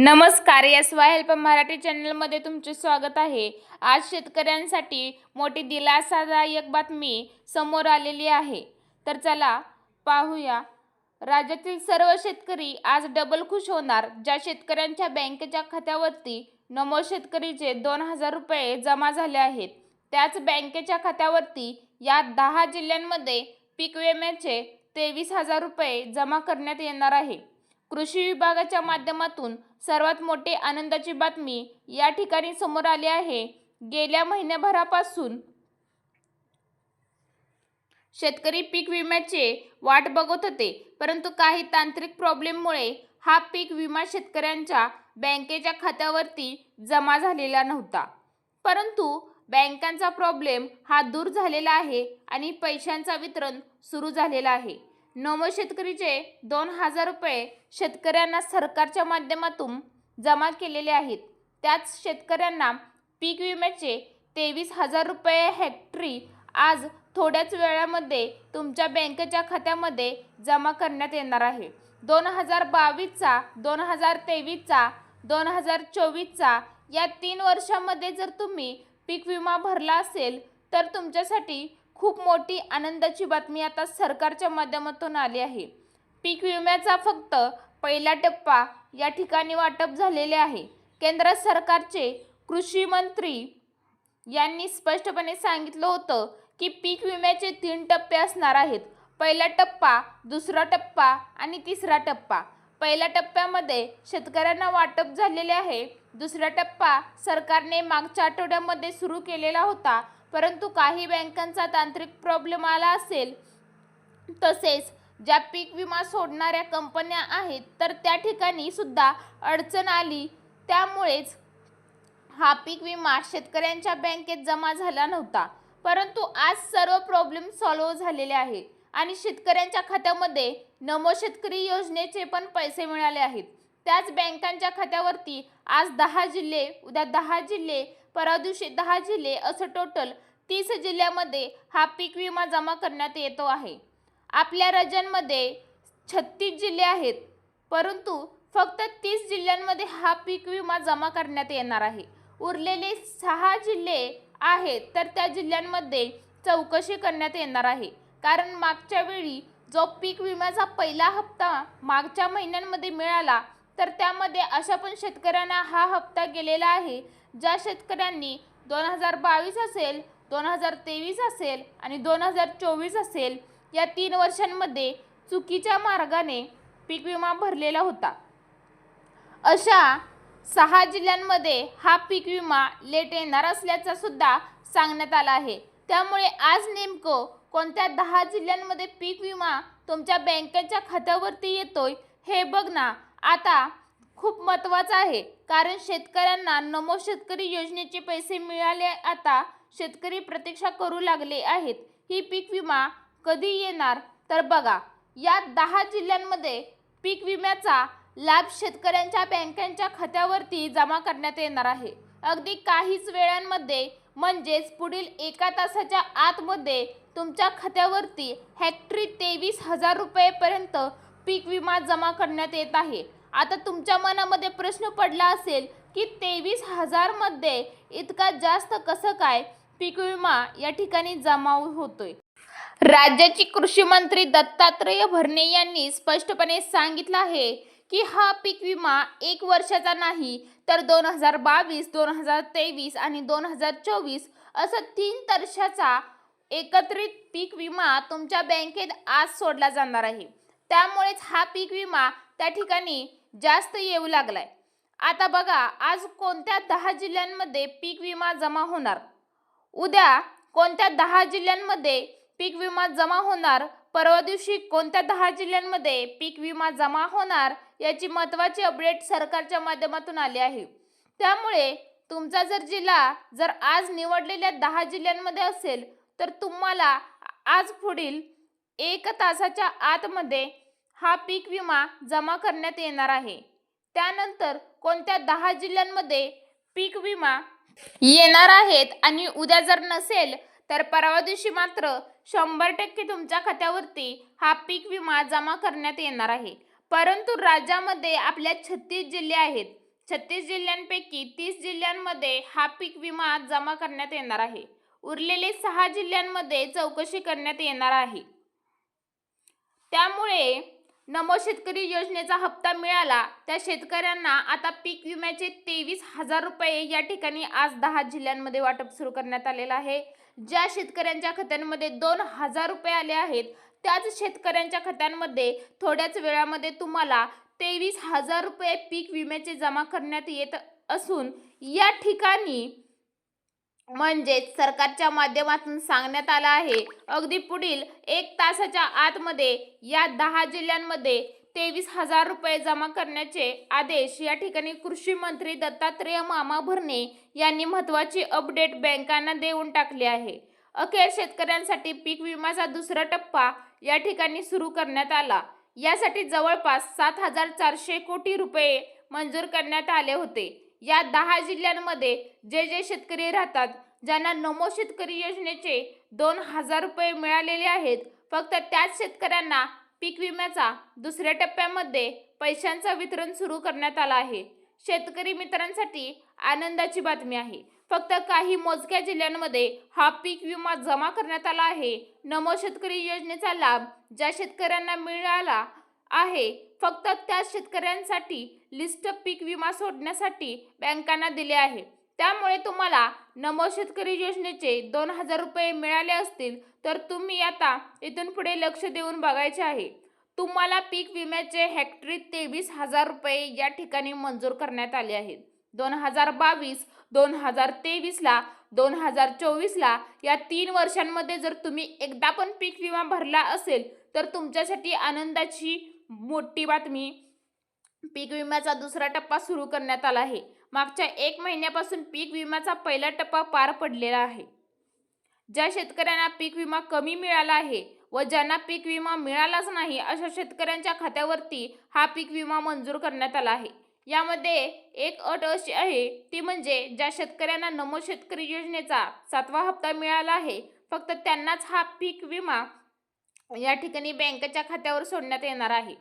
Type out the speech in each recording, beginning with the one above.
नमस्कार S Y help Marathi चॅनलमध्ये तुमचे स्वागत आहे. आज शेतकऱ्यांसाठी मोठी दिलासादायक बातमी समोर आलेली आहे. तर चला पाहूया. राज्यातील सर्व शेतकरी आज डबल खुश होणार ज्या शेतकऱ्यांच्या बँकेच्या खात्यावरती नमो शेतकरीचे दोन हजार रुपये जमा झाले आहेत. त्याच बँकेच्या खात्यावरती या दहा जिल्ह्यांमध्ये पीक विम्याचे तेवीस हजार रुपये जमा करण्यात येणार आहे. कृषी विभागाच्या माध्यमातून सर्वात मोठी आनंदाची बातमी या ठिकाणी समोर आली आहे. गेल्या महिन्याभरापासून शेतकरी पीक विम्याचे वाट बघत होते परंतु काही तांत्रिक प्रॉब्लेममुळे हा पीक विमा शेतकऱ्यांच्या बँकेच्या खात्यावरती जमा झालेला नव्हता. परंतु बँकांचा प्रॉब्लेम हा दूर झालेला आहे आणि पैशांचा वितरण सुरू झालेला आहे. नवो शेतकरीचे दोन हजार रुपये शेतकऱ्यांना सरकारच्या माध्यमातून जमा केलेले आहेत. त्याच शेतकऱ्यांना पीक विम्याचे तेवीस हजार रुपये हेक्टरी आज थोड्याच वेळामध्ये तुमच्या बँकेच्या खात्यामध्ये जमा करण्यात येणार आहे. दोन हजार बावीसचा दोन हजार तेवीसचा दोन हजार चोवीसचा या तीन वर्षामध्ये जर तुम्ही पीक विमा भरला असेल तर तुमच्यासाठी खूप मोठी आनंदाची बातमी आता सरकारच्या माध्यमातून आली आहे. पीक विम्याचा फक्त पहिला टप्पा या ठिकाणी वाटप झालेले आहे. केंद्र सरकारचे कृषी मंत्री यांनी स्पष्टपणे सांगितलं होतं की पीक विम्याचे तीन टप्पे असणार आहेत. पहिला टप्पा दुसरा टप्पा आणि तिसरा टप्पा. पहिल्या टप्प्यामध्ये शेतकऱ्यांना वाटप झालेले आहे. दुसरा टप्पा सरकारने मागच्या आठवड्यामध्ये सुरू केलेला होता. परंतु काही बँकांचा तांत्रिक प्रॉब्लेम आला असेल तसेच ज्या पीक विमा सोडणाऱ्या कंपन्या आहेत तर त्या ठिकाणी सुद्धा अडचण आली. त्यामुळेच हा पीक विमा शेतकऱ्यांच्या बँकेत जमा झाला नव्हता. परंतु आज सर्व प्रॉब्लेम सॉल्व्ह झालेले आहे आणि शेतकऱ्यांच्या खात्यामध्ये नमो शेतकरी योजनेचे पण पैसे मिळाले आहेत. त्याच बँकांच्या खात्यावरती आज दहा जिल्हे उद्या दहा जिल्हे परवा दिवशी दहा जिल्हे असं टोटल तीस जिल्ह्यामध्ये हा पीक विमा जमा करण्यात येतो आहे. आपल्या राज्यांमध्ये छत्तीस जिल्हे आहेत परंतु फक्त तीस जिल्ह्यांमध्ये हा पीक विमा जमा करण्यात येणार आहे. उरलेले सहा जिल्हे आहेत तर त्या जिल्ह्यांमध्ये चौकशी करण्यात येणार आहे. कारण मागच्या वेळी जो पीक विम्याचा पहिला हप्ता मागच्या महिन्यांमध्ये मिळाला तर त्यामध्ये अशा पण शेतकऱ्यांना हा हप्ता गेलेला आहे ज्या शेतकऱ्यांनी दोन हजार बावीस असेल दोन हजार तेवीस असेल आणि दोन हजार चोवीस असेल या तीन वर्षांमध्ये चुकीच्या मार्गाने पीक विमा भरलेला होता. अशा सहा जिल्ह्यांमध्ये हा पीक विमा लेट येणार असल्याचा सुद्धा सांगण्यात आला आहे. त्यामुळे आज नेमकं कोणत्या दहा जिल्ह्यांमध्ये पीक विमा तुमच्या बँकेच्या खात्यावरती येतोय हे बघ ना. आता खूप महत्त्वाचं आहे. कारण शेतकऱ्यांना नमो शेतकरी योजनेचे पैसे मिळाले आता शेतकरी प्रतीक्षा करू लागले आहेत. ही पीक विमा कधी येणार? तर बघा या दहा जिल्ह्यांमध्ये पीक विम्याचा लाभ शेतकऱ्यांच्या बँकांच्या खात्यावरती जमा करण्यात येणार आहे. अगदी काहीच वेळांमध्ये म्हणजेच पुढील एका तासाच्या आतमध्ये तुमच्या खात्यावरती हॅक्टरी तेवीस हजार रुपयेपर्यंत पीक विमा जमा करण्यात येत आहे. आता तुमच्या मनामध्ये प्रश्न पडला असेल की तेवीस हजारमध्ये इतका जास्त कसं काय पीक विमा या ठिकाणी जमा होतोय? राज्याची कृषी मंत्री दत्तात्रय भरणे यांनी स्पष्टपणे सांगितलं आहे की हा पीक विमा एक वर्षाचा नाही तर दोन हजार बावीस दोन हजार तेवीस आणि दोन हजार चोवीस असं तीन वर्षाचा एकत्रित पीक विमा तुमच्या बँकेत आज सोडला जाणार आहे. त्यामुळेच हा पीक विमा त्या ठिकाणी जास्त येऊ लागलाय. आता बघा आज कोणत्या दहा जिल्ह्यांमध्ये पीक विमा जमा होणार? उद्या कोणत्या दहा जिल्ह्यांमध्ये पीक विमा जमा होणार? परवा दिवशी कोणत्या दहा जिल्ह्यांमध्ये पीक विमा जमा होणार? याची महत्त्वाची अपडेट सरकारच्या माध्यमातून आली आहे. त्यामुळे तुमचा जर जिल्हा जर आज निवडलेल्या दहा जिल्ह्यांमध्ये असेल तर तुम्हाला आज पुढील एक तासाच्या आतमध्ये हा पीक विमा जमा करण्यात येणार आहे. त्यानंतर कोणत्या दहा जिल्ह्यांमध्ये पीक विमा येणार आहेत आणि उद्या जर नसेल तर परवा दिवशी मात्र शंभर टक्के तुमच्या खात्यावरती हा पीक विमा जमा करण्यात येणार आहे. परंतु राज्यामध्ये आपल्या छत्तीस जिल्हे आहेत. छत्तीस जिल्ह्यांपैकी तीस जिल्ह्यांमध्ये हा पीक विमा जमा करण्यात येणार आहे. उरलेले सहा जिल्ह्यांमध्ये चौकशी करण्यात येणार आहे. त्यामुळे नमो शेतकरी योजनेचा हप्ता मिळाला त्या शेतकऱ्यांना आता पीक विम्याचे तेवीस हजार रुपये या ठिकाणी आज दहा जिल्ह्यांमध्ये वाटप सुरू करण्यात आलेलं आहे. ज्या शेतकऱ्यांच्या खात्यांमध्ये दोन हजार रुपये आले आहेत त्याच शेतकऱ्यांच्या खात्यांमध्ये थोड्याच वेळामध्ये तुम्हाला तेवीस हजार रुपये पीक विम्याचे जमा करण्यात येत असून या ठिकाणी म्हणजेच सरकारच्या माध्यमातून सांगण्यात आलं आहे. अगदी पुढील एक तासाच्या आतमध्ये या दहा जिल्ह्यांमध्ये तेवीस हजार रुपये जमा करण्याचे आदेश या ठिकाणी कृषी मंत्री दत्तात्रेय मामा भरणे यांनी महत्त्वाची अपडेट बँकांना देऊन टाकली आहे. अखेर शेतकऱ्यांसाठी पीक विम्याचा दुसरा टप्पा या ठिकाणी सुरू करण्यात आला. यासाठी जवळपास सात हजार चारशे कोटी रुपये मंजूर करण्यात आले होते. या दहा जिल्ह्यांमध्ये जे जे शेतकरी राहतात ज्यांना नमो शेतकरी योजनेचे दोन हजार रुपये मिळालेले आहेत फक्त त्याच शेतकऱ्यांना पीक विम्याचा दुसऱ्या टप्प्यामध्ये पैशांचं वितरण सुरू करण्यात आलं आहे. शेतकरी मित्रांसाठी आनंदाची बातमी आहे. फक्त काही मोजक्या जिल्ह्यांमध्ये हा पीक विमा जमा करण्यात आला आहे. नमो शेतकरी योजनेचा लाभ ज्या शेतकऱ्यांना मिळाला आहे. फक्त त्या शेतकऱ्यांसाठी लिस्ट पीक विमा सोडण्यासाठी बँकांना दिले आहे. त्यामुळे तुम्हाला नमो शेतकरी योजनेचे दोन हजार रुपये मिळाले असतील तर तुम्ही आता इथून पुढे लक्ष देऊन बघायचे आहे. तुम्हाला पीक विम्याचे हेक्टरी तेवीस हजार रुपये या ठिकाणी मंजूर करण्यात आले आहेत. दोन हजार बावीस दोन हजार तेवीसला दोन हजार चोवीसला या तीन वर्षांमध्ये जर तुम्ही एकदा पण पीक विमा भरला असेल तर तुमच्यासाठी आनंदाची मोठी बातमी. पीक विम्याचा दुसरा टप्पा सुरू करण्यात आला आहे. मागच्या एक महिन्यापासून पीक विम्याचा पहिला टप्पा पार पडलेला आहे. ज्या शेतकऱ्यांना पीक विमा कमी मिळाला आहे व ज्यांना पीक विमा मिळालाच नाही अशा शेतकऱ्यांच्या खात्यावरती हा पीक विमा मंजूर करण्यात आला आहे. यामध्ये एक अट अशी आहे ती म्हणजे ज्या शेतकऱ्यांना नमो शेतकरी योजनेचा सातवा हप्ता मिळाला आहे फक्त त्यांनाच हा पीक विमा या ठिकाणी बँकेच्या खात्यावर सोडण्यात येणार आहे.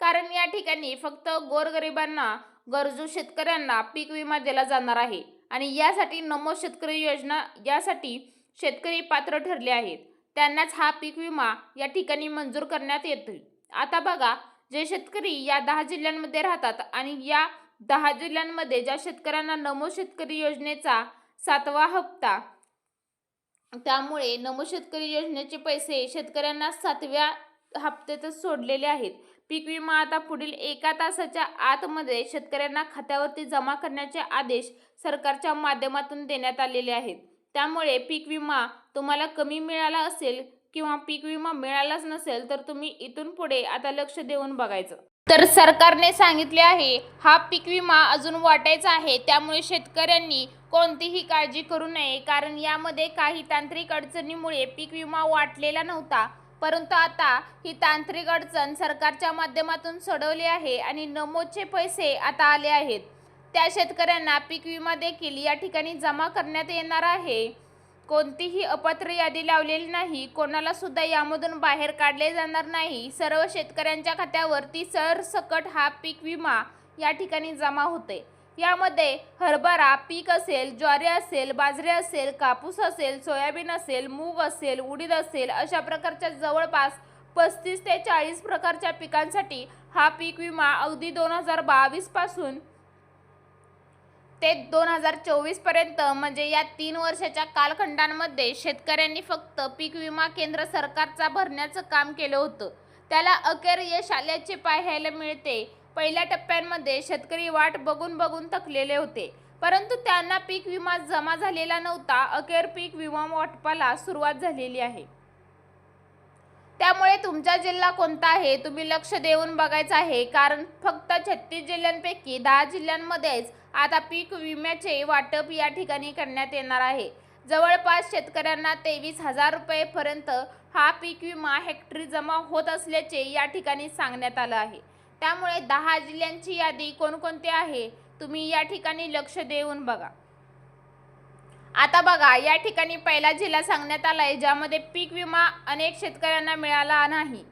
कारण या ठिकाणी फक्त गोरगरिबांना गरजू शेतकऱ्यांना पीक विमा दिला जाणार आहे आणि यासाठी नमो शेतकरी योजना यासाठी शेतकरी पात्र ठरले आहेत. त्यांनाच हा पीक विमा या ठिकाणी मंजूर करण्यात येतो आता बघा जे शेतकरी या दहा जिल्ह्यांमध्ये राहतात आणि या दहा जिल्ह्यांमध्ये ज्या शेतकऱ्यांना नमो शेतकरी योजनेचा सातवा हप्ता त्यामुळे नमो शेतकरी योजनेचे पैसे शेतकऱ्यांना सातव्या हप्त्यातच सोडलेले आहेत. पीक विमा आता पुढील एका तासाच्या आतमध्ये शेतकऱ्यांना खात्यावरती जमा करण्याचे आदेश सरकारच्या माध्यमातून देण्यात आलेले आहेत. त्यामुळे पीक विमा तुम्हाला कमी मिळाला असेल किंवा पीक विमा मिळालाच नसेल तर तुम्ही इथून पुढे आता लक्ष देऊन बघायचं. तर सरकारने सांगितले आहे हा पीक विमा अजून वाटायचा आहे त्यामुळे शेतकऱ्यांनी कोणतीही काळजी करू नये कारण यामध्ये काही तांत्रिक अडचणीमुळे पीक विमा वाटलेला नव्हता. परंतु आता ही तांत्रिक अडचण सरकारच्या माध्यमातून सोडवली आहे आणि नमोदचे पैसे आता आले आहेत. त्या शेतकऱ्यांना पीक विमा देखील या ठिकाणी जमा करण्यात येणार आहे. कोणतीही अपात्र यादी लावलेली नाही कोणाला सुद्धा यामधून बाहेर काढले जाणार नाही. सर्व शेतकऱ्यांच्या खात्यावर ती सरसकट हा पीक विमा या ठिकाणी जमा होते. यामध्ये हरभरा पीक असेल ज्वारी असेल बाजरी असेल कापूस असेल सोयाबीन असेल मूग असेल उडीद असेल अशा प्रकारच्या जवळपास पस्तीस ते चाळीस प्रकारच्या पिकांसाठी हा पीक विमा अगदी दोन हजार बावीसपासून ते दोन हजार चोवीसपर्यंत म्हणजे या तीन वर्षाच्या कालखंडांमध्ये शेतकऱ्यांनी फक्त पीक विमा केंद्र सरकारचा भरण्याचं काम केलं होतं. त्याला अखेर यश आल्याचे पाहायला मिळते. पहिल्या टप्प्यांमध्ये शेतकरी वाट बघून बघून थकलेले होते. परंतु त्यांना पीक विमा जमा झालेला नव्हता अखेर पीक विमा वाटपाला सुरुवात झालेली आहे. त्यामुळे तुमचा जिल्हा कोणता आहे तुम्ही लक्ष देऊन बघायचं आहे. कारण फक्त छत्तीस जिल्ह्यांपैकी दहा जिल्ह्यांमध्येच आता पीक विम्याचे वाटप या ठिकाणी करण्यात येणार आहे. जवळपास शेतकऱ्यांना तेवीस हजार रुपयेपर्यंत हा पीक विमा हेक्टरी जमा होत असल्याचे या ठिकाणी सांगण्यात आलं आहे. त्यामुळे दहा जिल्ह्यांची यादी कोणकोणती आहे तुम्ही या ठिकाणी लक्ष देऊन बघा. आता बघा या ठिकाणी पहिला जिल्हा सांगण्यात आला आहे ज्यामध्ये पीक विमा अनेक शेतकऱ्यांना मिळाला नाही.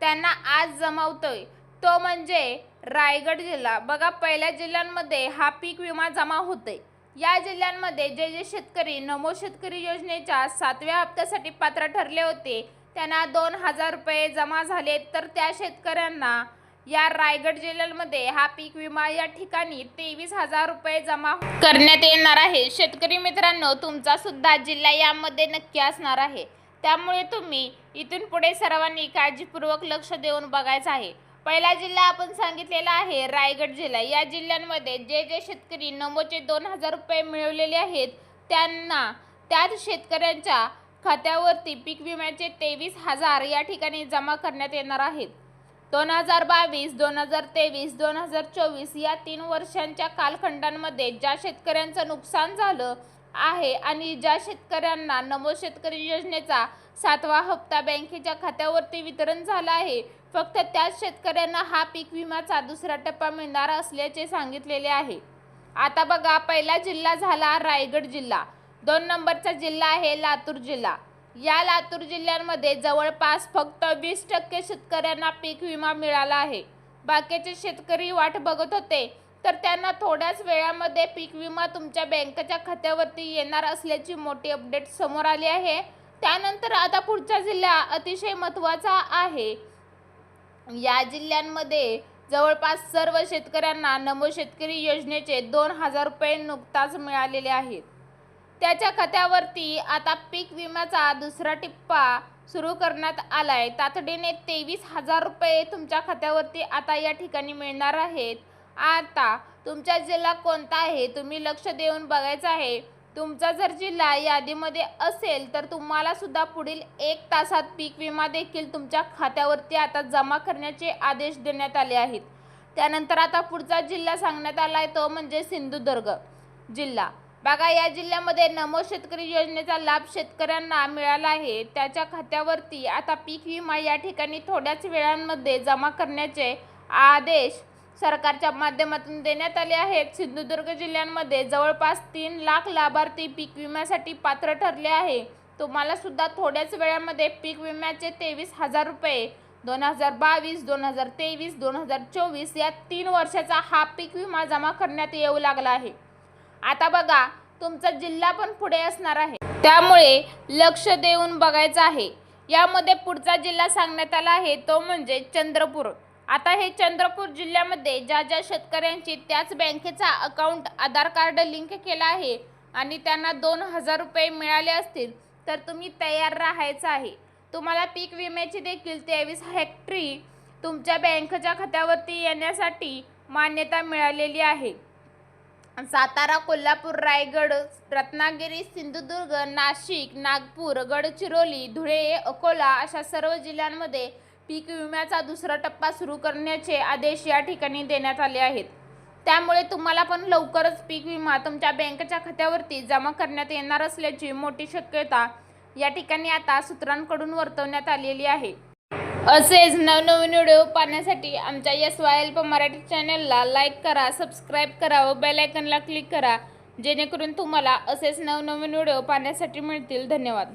त्यांना आज जमावतोय. तो म्हणजे रायगड जिल्हा. बघा पहिल्या जिल्ह्यांमध्ये हा पीक विमा जमा होते या जिल्ह्यांमध्ये जे जे शेतकरी नमो शेतकरी योजनेच्या सातव्या हप्त्यासाठी पात्र ठरले होते त्यांना दोन हजार रुपये जमा झाले तर त्या शेतकऱ्यांना या रायगड जिल्ह्यामध्ये हा पीक विमा या ठिकाणी तेवीस हजार रुपये जमा करण्यात येणार आहे. शेतकरी मित्रांनो तुमचा सुद्धा जिल्हा यामध्ये नक्की असणार आहे. त्यामुळे तुम्ही इथून पुढे सर्वांनी काळजीपूर्वक लक्ष देऊन बघायचं आहे. पहिला जिल्हा आपण सांगितलेला आहे रायगड जिल्हा. या जिल्ह्यांमध्ये जे जे शेतकरी नमोचे दोन हजार रुपये मिळवलेले आहेत त्यांना त्याच शेतकऱ्यांच्या खात्यावरती पीक विम्याचे तेवीस हजार या ठिकाणी जमा करण्यात येणार आहेत. दोन हजार बावीस दोन हजार तेवीस दोन हजार चोवीस या तीन वर्षांच्या कालखंडांमध्ये ज्या शेतकऱ्यांचं नुकसान झालं आहे आणि ज्या शेतकऱ्यांना नमो शेतकरी योजनेचा सातवा हप्ता बँकेच्या खात्यावरती वितरण झाला आहे. फक्त त्याच शेतकऱ्यांना हा पीक विम्याचा दुसरा टप्पा मिळणार असल्याचे सांगितलेले आहे. आता बघा पहिला जिल्हा झाला रायगड जिल्हा. दोन नंबरचा जिल्हा आहे लातूर जिल्हा. या लातूर जिल्ह्यांमध्ये जवळपास फक्त वीस टक्के शेतकऱ्यांना पीक विमा मिळाला आहे. बाकीचे शेतकरी वाट बघत होते तर त्यांना थोड्याच वेळामध्ये पीक विमा तुमच्या बँकेच्या खात्यावरती येणार असल्याची मोठी अपडेट समोर आली आहे. त्यानंतर आता पुढचा जिल्हा अतिशय महत्त्वाचा आहे. या जिल्ह्यांमध्ये जवळपास सर्व शेतकऱ्यांना नमो शेतकरी योजनेचे दोन हजार रुपये नुकताच मिळालेले आहेत. त्याच्या खात्यावरती आता पीक विम्याचा दुसरा टिप्पा सुरू करण्यात आलाय. तातडीने तेवीस हजार रुपये तुमच्या खात्यावरती आता या ठिकाणी मिळणार आहेत. आता तुमचा जिल्हा कोणता आहे तुम्ही लक्ष देऊन बघायचं आहे. तुमचा जर जिल्हा यादीमध्ये असेल तर तुम्हाला सुद्धा पुढील एक तासात पीक विमा देखील तुमच्या खात्यावरती आता जमा करण्याचे आदेश देण्यात आले आहेत. त्यानंतर आता पुढचा जिल्हा सांगण्यात आला आहे तो म्हणजे सिंधुदुर्ग जिल्हा. बघा या जिल्ह्यामध्ये नमो शेतकरी योजनेचा लाभ शेतकऱ्यांना मिळाला आहे. त्याच्या खात्यावरती आता पीक विमा या ठिकाणी थोड्याच वेळांमध्ये जमा करण्याचे आदेश सरकारच्या माध्यमातून देण्यात आले आहेत. सिंधुदुर्ग जिल्ह्यांमध्ये जवळपास तीन लाख लाभार्थी पीक विम्यासाठी पात्र ठरले आहे. तुम्हाला सुद्धा थोड्याच वेळामध्ये पीक विम्याचे तेवीस हजार रुपये दोन हजार बावीस दोन हजार तेवीस दोन हजार चोवीस या तीन वर्षाचा हा पीक विमा जमा करण्यात येऊ लागला आहे. आता बघा तुमचा जिल्हा पण पुढे असणार आहे. त्यामुळे लक्ष देऊन बघायचं आहे. यामध्ये पुढचा जिल्हा सांगण्यात आला आहे तो म्हणजे चंद्रपूर. आता हे चंद्रपूर जिल्ह्यामध्ये ज्या ज्या शेतकऱ्यांची त्याच बँकेचा अकाउंट आधार कार्ड लिंक केला आहे आणि त्यांना दोन हजार रुपये मिळाले असतील तर तुम्ही तयार राहायचं आहे. तुम्हाला पीक विम्याची देखील तेवीस हेक्टरी तुमच्या बँकेच्या खात्यावरती येण्यासाठी मान्यता मिळालेली आहे. सातारा कोल्हापूर रायगड रत्नागिरी सिंधुदुर्ग नाशिक नागपूर गडचिरोली धुळे अकोला अशा सर्व जिल्ह्यांमध्ये पीक विम्याचा दुसरा टप्पा सुरू करण्याचे आदेश या ठिकाणी देण्यात आले आहेत. त्यामुळे तुम्हाला पण लवकरच पीक विमा तुमच्या बँकेच्या खात्यावरती जमा करण्यात येणार असल्याची मोठी शक्यता या ठिकाणी आता सूत्रांकडून वर्तवण्यात आलेली आहे. असेच नवनवीन व्हिडिओ पाहण्यासाठी आमच्या एस वाय एल मराठी चॅनलला लाईक करा सबस्क्राईब करा व बेलायकनला क्लिक करा जेणेकरून तुम्हाला असेच नवनवीन व्हिडिओ पाहण्यासाठी मिळतील. धन्यवाद.